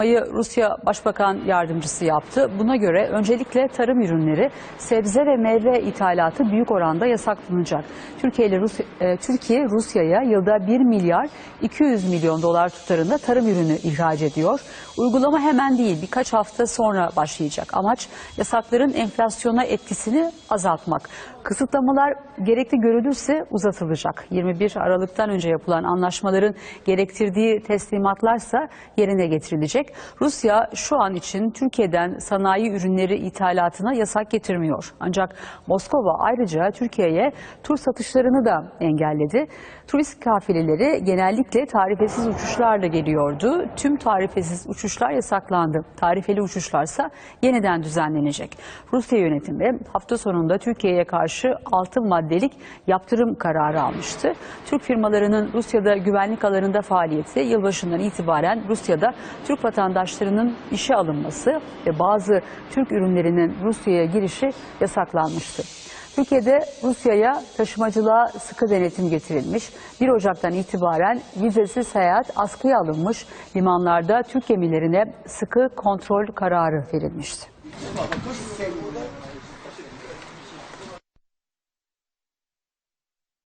Açıklamayı Rusya Başbakan Yardımcısı yaptı. Buna göre öncelikle tarım ürünleri, sebze ve meyve ithalatı büyük oranda yasaklanacak. Türkiye Rusya, e, Türkiye Rusya'ya yılda 1 milyar 200 milyon dolar tutarında tarım ürünü ihraç ediyor. Uygulama hemen değil, birkaç hafta sonra başlayacak. Amaç yasakların enflasyona etkisini azaltmak. Kısıtlamalar gerekli görülürse uzatılacak. 21 Aralık'tan önce yapılan anlaşmaların gerektirdiği teslimatlarsa yerine getirilecek. Rusya şu an için Türkiye'den sanayi ürünleri ithalatına yasak getirmiyor. Ancak Moskova ayrıca Türkiye'ye tur satışlarını da engelledi. Turist kafileleri genellikle tarifesiz uçuşlarla geliyordu. Tüm tarifesiz uçuşlar yasaklandı. Tarifeli uçuşlarsa yeniden düzenlenecek. Rusya yönetimi hafta sonunda Türkiye'ye karşı 6 maddelik yaptırım kararı almıştı. Türk firmalarının Rusya'da güvenlik alanında faaliyeti yılbaşından itibaren Rusya'da Türk vatandaşlarının işe alınması ve bazı Türk ürünlerinin Rusya'ya girişi yasaklanmıştı. Türkiye'de Rusya'ya taşımacılığa sıkı denetim getirilmiş. 1 Ocak'tan itibaren vizesiz seyahat askıya alınmış. Limanlarda Türk gemilerine sıkı kontrol kararı verilmişti.